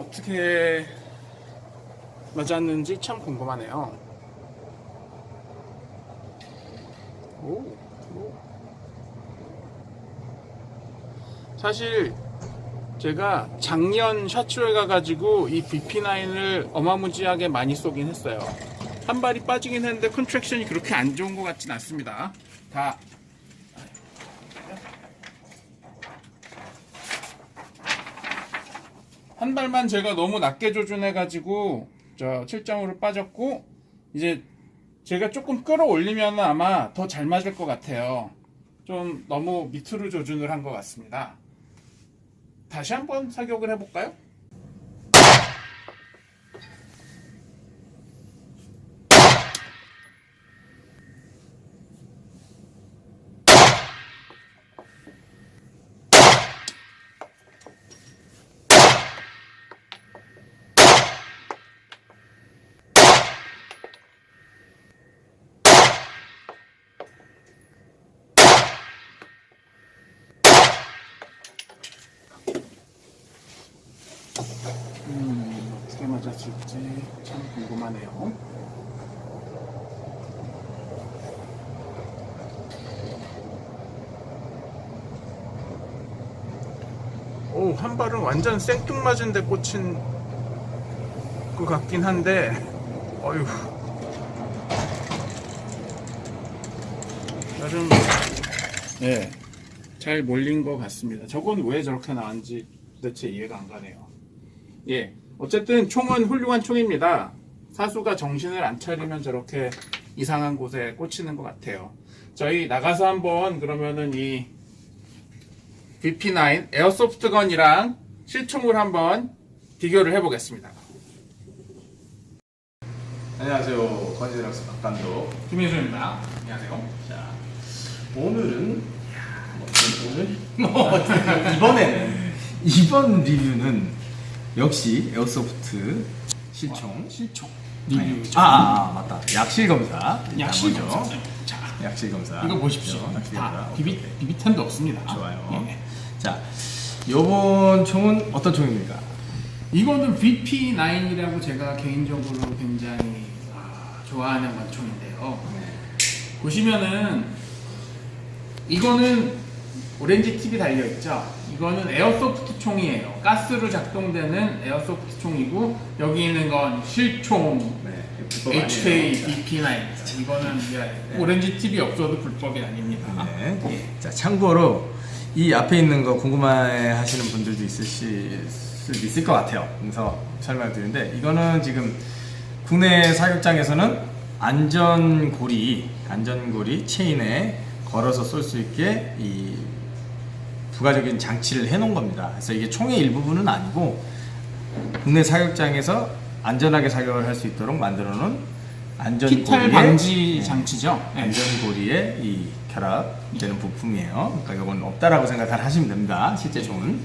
어떻게 맞았는지 참 궁금하네요. 오, 오. 사실 제가 작년 샤츠로에 가가지고 이 BP9을 어마무지하게 많이 쏘긴 했어요. 한 발이 빠지긴 했는데 컨트랙션이 그렇게 안 좋은 것 같진 않습니다. 다 한 발만 제가 너무 낮게 조준해가지고 저 7점으로 빠졌고 이제 제가 조금 끌어올리면 아마 더 잘 맞을 것 같아요. 좀 너무 밑으로 조준을 한 것 같습니다. 다시 한번 사격을 해볼까요? 음, 어떻게 맞았을지 참 궁금하네요. 오, 한 발은 완전 생뚱 맞은데 꽂힌 것 같긴 한데, 어휴. 나름, 네, 잘 몰린 것 같습니다. 저건 왜 저렇게 나왔는지 도대체 이해가 안 가네요. 예. 어쨌든 총은 훌륭한 총입니다. 사수가 정신을 안 차리면 저렇게 이상한 곳에 꽂히는 것 같아요. 저희 나가서 한번 그러면은 이 BP9 에어소프트건이랑 실총을 한번 비교를 해보겠습니다. 안녕하세요. 건지락스 박감독. 김혜수입니다. 안녕하세요. 자, 오늘은 뭐, 오늘 뭐 이번에는 이번 리뷰는 역시 에어소프트 실총 실총 네. 리뷰죠. 아, 아, 아, 맞다. 약실 검사. 약실 먼저. 검사. 자, 약실 검사. 이거 보십시오. 약실 다. 비비 비비탄도 없습니다. 좋아요. 예. 자, 요번 총은 어떤 총입니까? 이거는 VP9이라고 제가 개인적으로 굉장히 아, 좋아하는 권총인데요. 네. 보시면은 이거는 오렌지 팁이 달려 있죠. 이거는 에어소프트 총이에요. 가스로 작동되는 에어소프트 총이고 여기 있는 건 실총 네. 불법 HK 아니에요. BP9. 이거는 예, 오렌지 팁이 없어도 불법이 아닙니다. 네. 자, 참고로 이 앞에 있는 거 궁금해 하시는 분들도 있으실 수 있을 것 같아요. 그래서 설명을 드리는데 이거는 지금 국내 사격장에서는 안전고리, 안전고리 체인에 걸어서 쏠 수 있게 이 부가적인 장치를 해 놓은 겁니다. 그래서 이게 총의 일부분은 아니고 국내 사격장에서 안전하게 사격을 할 수 있도록 만들어 놓은 안전고리의 피탈 방지 네. 장치죠. 예. 안전고리에 이 결합되는 부품이에요. 그러니까 이건 없다라고 생각을 하시면 됩니다. 실제 총은.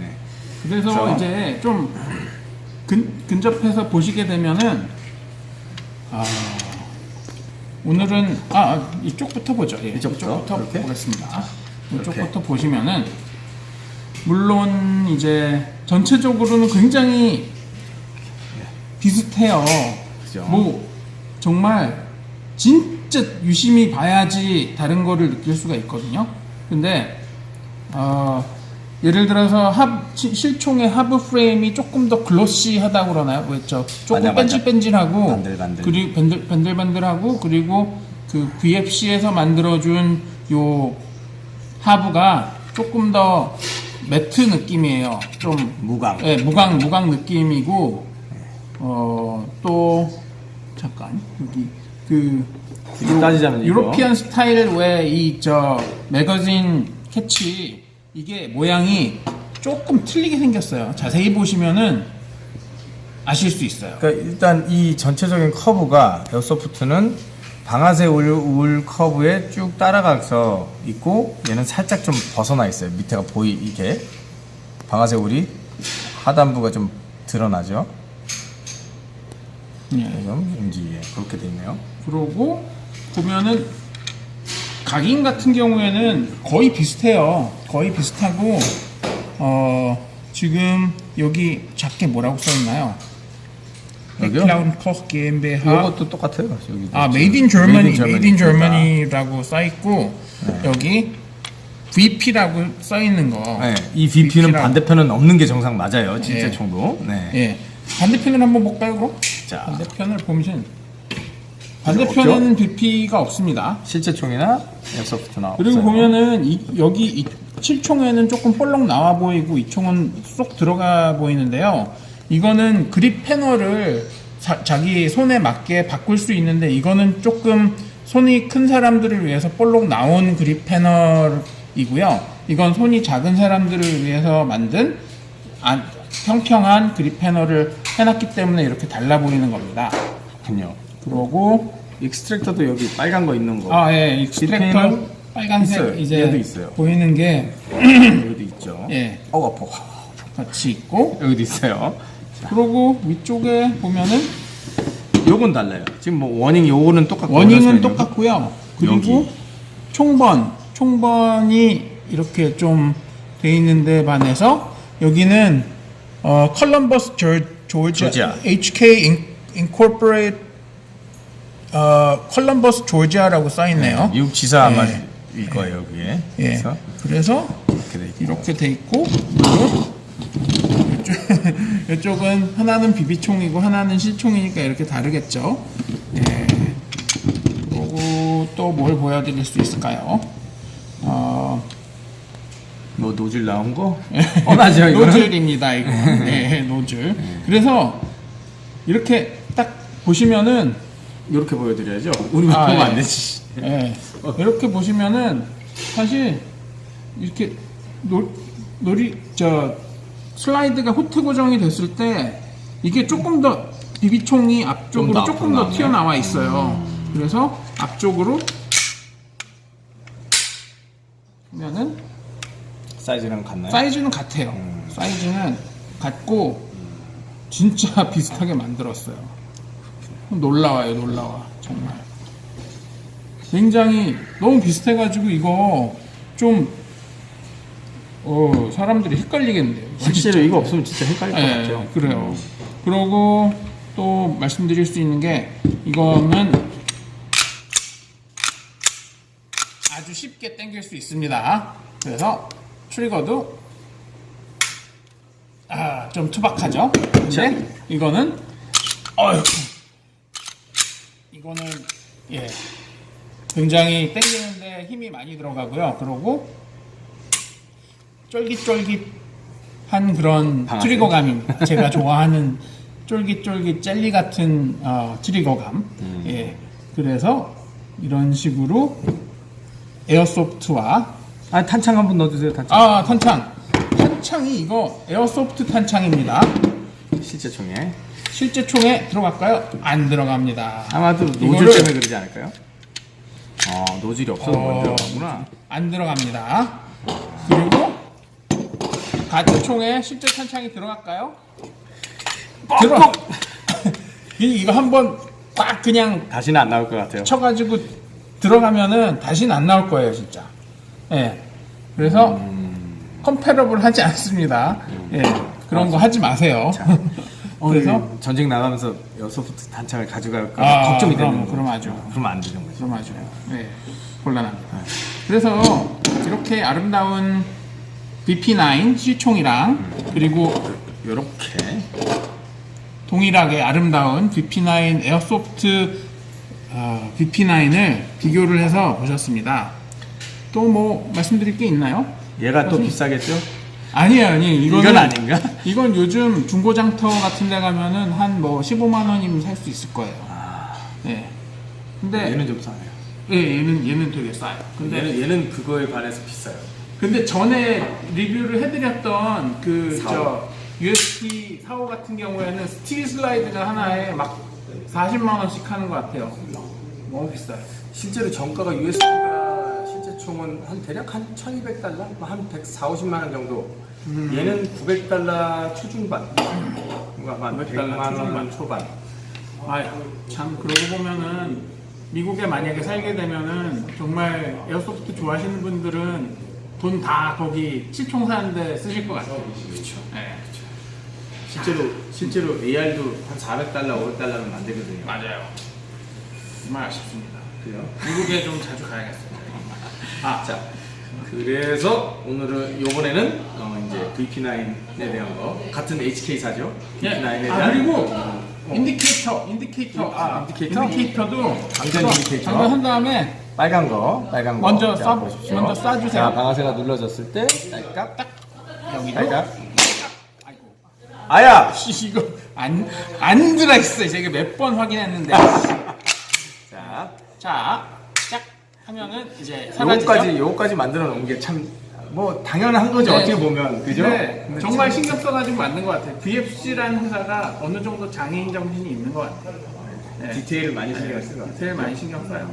네. 그래서 그래서- 이제 좀 근, 근접해서 보시게 되면은 아, 오늘은 아, 아, 이쪽부터 보죠. 예, 이쪽부터? 이렇게? 보겠습니다. 이렇게? 이쪽부터 보시면은 물론 이제 전체적으로는 굉장히 비슷해요. 그죠. 뭐 정말 진짜 유심히 봐야지 다른 거를 느낄 수가 있거든요. 근데 어, 예를 들어서 합, 시- 실총의 하부 프레임이 조금 더 글로시하다고 그러나요? 뭐였죠? 조금 맞아, 맞아. 뺀질뺀질하고 반들반들. 그리고 밴들, 밴들밴들하고 그리고 그 VFC에서 만들어준 요 하부가 조금 더 매트 느낌이에요. 좀 무광. 네, 무광 무광 느낌이고 어 또 잠깐 여기 그 굳이 따지자면 이거. 유로피안 스타일 왜 이 저 매거진 캐치 이게 모양이 조금 틀리게 생겼어요. 자세히 보시면은 아실 수 있어요. 그러니까 일단 이 전체적인 커브가 에어소프트는 방아쇠 울, 울 커브에 쭉 따라가서 있고 얘는 살짝 좀 벗어나 있어요. 밑에가 보이게 방아쇠 울이 하단부가 좀 드러나죠. 예. 지금 움직이게 그렇게 돼 있네요. 그러고 보면은 각인 같은 경우에는 거의 비슷해요. 거의 비슷하고 어 지금 여기 작게 뭐라고 써 있나요? 여기요? 클라운 커 GmbH 이것도 똑같아요. 여기 아 메이드 인 in 메이드 인. Germany라고 써 있고 여기 VP라고 써 있는 거. 네, 이 VP는 VP 라고. 반대편은 없는 게 정상 맞아요. 진짜 예. 총도. 네. 예. 반대편을 한번 볼까요, 그럼? 자. 반대편을 보면 반대편에는 VP가 없습니다. 실제 총이나 에어소프트나 그리고 없어요. 보면은 이, 여기 이 7총에는 조금 볼록 나와 보이고 이 총은 쏙 들어가 보이는데요. 이거는 그립 패널을 자, 자기 손에 맞게 바꿀 수 있는데 이거는 조금 손이 큰 사람들을 위해서 볼록 나온 그립 패널이고요. 이건 손이 작은 사람들을 위해서 만든 안- 평평한 그립 패널을 해놨기 때문에 이렇게 달라 보이는 겁니다. 그렇군요. 그러고 익스트랙터도 여기 빨간 거 있는 거. 아 예, 익스트랙터 빨간색 있어요. 이제 얘도 있어요. 보이는 게 여기도 있죠. 예. 어, 아파. 같이 있고 여기도 있어요. 그리고 위쪽에 보면은 요건 달라요. 지금 뭐 워닝 요거는 똑같고 원하시는 똑같고요. 그리고 여기. 총번 총번이 이렇게 좀 돼 있는데 반해서 여기는 어, 컬럼버스 조, 조지아, 조지아. HK 인, 인코퍼레이트 어, 컬럼버스 조지아라고 써 있네요. 미국 지사 아마 예. 일 거예요 여기에. 예. 그래서 그래서 이렇게 돼 있고. 이렇게 돼 있고 그리고 이쪽, 이쪽은 하나는 비비총이고 하나는 실총이니까 이렇게 다르겠죠. 예. 그리고 또 뭘 보여드릴 수 있을까요? 어, 뭐 노즐 나온 거? 뻔하죠 이거는. 노즐입니다. 이거. 네, 노즐. 그래서 이렇게 딱 보시면은 이렇게 보여드려야죠. 우리만 아, 보면 예. 안 되지. 예. 이렇게 보시면은 사실 이렇게 노, 놀이 저 슬라이드가 호트 고정이 됐을 때 이게 조금 더 비비총이 앞쪽으로 조금 더. 튀어나와 있어요. 그래서 앞쪽으로 하면은 사이즈랑 같나요? 사이즈는 같아요. 음. 사이즈는 같고 진짜 비슷하게 만들었어요. 놀라워요, 놀라워. 정말. 굉장히 너무 비슷해가지고 이거 좀 어, 사람들이 헷갈리겠는데요. 이거 실제로 이거 없으면 진짜 헷갈릴 것 예, 같아요. 그래요. 그러고 또 말씀드릴 수 있는 게 이거는 아주 쉽게 당길 수 있습니다. 그래서 트리거도 아, 좀 투박하죠. 근데 이거는 어휴 이거는 예 굉장히 당기는데 힘이 많이 들어가고요. 그러고 쫄깃쫄깃한 그런 방아쇠? 트리거감입니다. 제가 좋아하는 쫄깃쫄깃 젤리 같은 어, 트리거감. 음. 예. 그래서 이런 식으로 에어소프트와 아 탄창 한번 넣어주세요. 탄창. 아 탄창 탄창이 이거 에어소프트 탄창입니다. 실제 총에. 실제 총에 들어갈까요? 안 들어갑니다. 아마도 노즐 이거를- 때문에 그러지 않을까요? 아 노즐이 없어서 어. 못 들어가구나. 안 들어갑니다. 그리고 같은 총에 실제 탄창이 들어갈까요? 들어. 이- 이거 한번 꽉 그냥 다시는 안 나올 것 같아요. 쳐가지고 들어가면은 다시는 안 나올 거예요, 진짜. 예. 그래서 음. 컴패러블 하지 않습니다. 예. 그런 거 하지 마세요. 어, 그래서 그래서 전쟁 나가면서 에어소프트 탄창을 가져갈까 아, 걱정이 그럼, 되는 거. 그럼 아주. 그러면 안 되는 거죠. 좀 아주 네, 곤란합니다. 그래서 이렇게 아름다운 BP9 C총이랑 그리고 요렇게 동일하게 아름다운 BP9 에어소프트 어, BP9을 비교를 해서 보셨습니다. 또 뭐 말씀드릴 게 있나요? 얘가 또 비싸겠죠? 아니에요, 아니 이거는 이건 아닌가? 이건 요즘 중고장터 같은 데 가면은 한 뭐 15만 원이면 살 수 있을 거예요. 네. 근데 아. 얘는 좀 싸네요. 예, 얘는 얘는 되게 싸요. 근데 얘는 얘는 그거에 반해서 비싸요. 근데 전에 리뷰를 해드렸던 그저 사오. USB 45 같은 경우에는 스틸 슬라이드가 하나에 막 40만 원씩 하는 것 같아요. 너무 비싸요. 실제로 정가가 USB가 실제 총은 한 대략 한 1,200달러, 한 140, 50만 원 정도. 음. 얘는 900달러 초중반. 뭔가 한900 100만 원. 초반. 아유, 참 그러고 보면은 미국에 만약에 살게 되면은 정말 에어소프트 좋아하시는 분들은 돈 다 거기 칠총 사는데 쓰실 것 같아요. 그렇죠. 네. 실제로 실제로 AR도 한 400달러, 500달러는 안 되거든요. 맞아요. 정말 아쉽습니다. 그래요? 미국에 좀 자주 가야겠어요. 아, 자. 그래서 오늘은 요번에는 어, 이제 VP9에 대한 거 같은 HK사죠. VP9에 대한 아 그리고 어, 인디케이터, 인디케이터, 아 인디케이터? 인디케이터도 방전 인디케이터. 장전한 다음에 빨간 거, 빨간 거. 먼저 자, 쏴- 보십시오. 먼저 쏴주세요. 자, 방아쇠가 눌러졌을 때 딸깍 딱 여기도 딸깍. 아이고 아야. 씨, 이거 안 안 들어 있어. 제가 몇 번 확인했는데. 자, 자, 짝 하면은 이제 사라지죠. 요거까지 요거까지 만들어 놓은 게 참 뭐 당연한 거죠. 네. 어떻게 보면 그죠? 네, 근데 정말 참- 신경 써가지고 만든 것 같아요. VFC라는 회사가 어느 정도 장애인 정신이 있는 것 같아요. 네. 디테일을 많이 신경 같아요. 디테일 많이 신경 써요.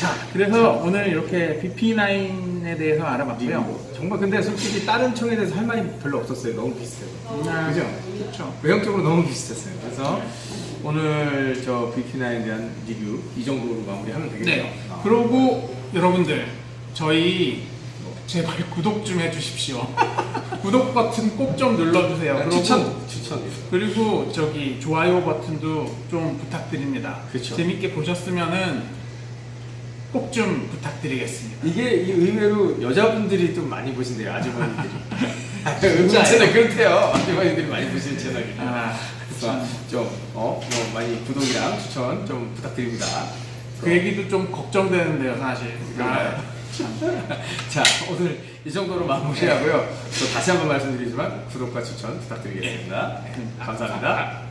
자, 그래서 오늘 이렇게 BP9에 대해서 알아봤고요. 정말 근데 솔직히 다른 총에 대해서 할 말이 별로 없었어요. 너무 비슷해요. 아, 그죠? 그렇죠. 외형적으로 너무 비슷했어요. 그래서 오늘 저 VP9에 대한 리뷰 이 정도로 마무리하면 되겠네요. 네. 아. 그리고 여러분들 저희 제발 구독 좀 해주십시오. 구독 버튼 꼭 좀 눌러주세요. 아, 그리고 추천 추천. 그리고 저기 좋아요 버튼도 좀 부탁드립니다. 그쵸. 재밌게 보셨으면은 꼭 좀 부탁드리겠습니다. 이게 이 의외로 여자분들이 좀 많이 보신대요 아주머니들이. 은근 진짜요? 채널 그렇대요. 아주머니들이 많이 보시는 채널이에요. 아, 그래서 좀어 뭐 많이 구독이랑 추천 좀 부탁드립니다. 그 얘기도 좀 걱정되는데요, 사실. 그런가요? 자 오늘 이 정도로 마무리하고요. 또 다시 한번 말씀드리지만 구독과 추천 부탁드리겠습니다. 감사합니다.